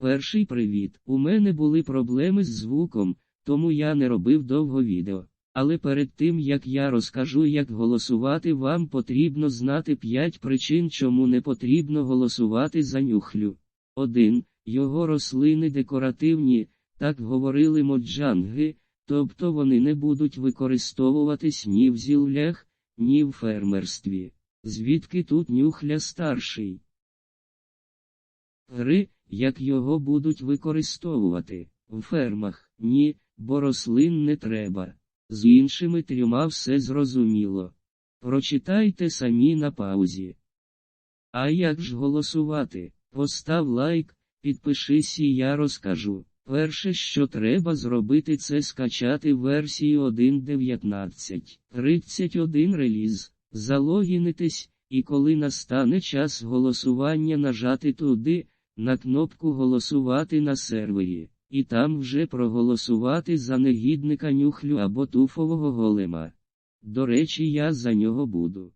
Перший привіт. У мене були проблеми з звуком, тому я не робив довго відео. Але перед тим як я розкажу, як голосувати, вам потрібно знати 5 причин, чому не потрібно голосувати за нюхлю. 1. Його рослини декоративні, так говорили моджанги, тобто вони не будуть використовуватись ні в зіллях, ні в фермерстві. Звідки тут нюхля старший? Гри, як його будуть використовувати, в фермах, ні, бо рослин не треба. З іншими трьома все зрозуміло. Прочитайте самі на паузі. А як ж голосувати? Постав лайк, підпишись і я розкажу. Перше, що треба зробити, це скачати версію 1.19. 31 реліз, залогінитись, і коли настане час голосування нажати туди, на кнопку голосувати на сервері, і там вже проголосувати за негідника нюхлю або туфового голема. До речі, я за нього буду.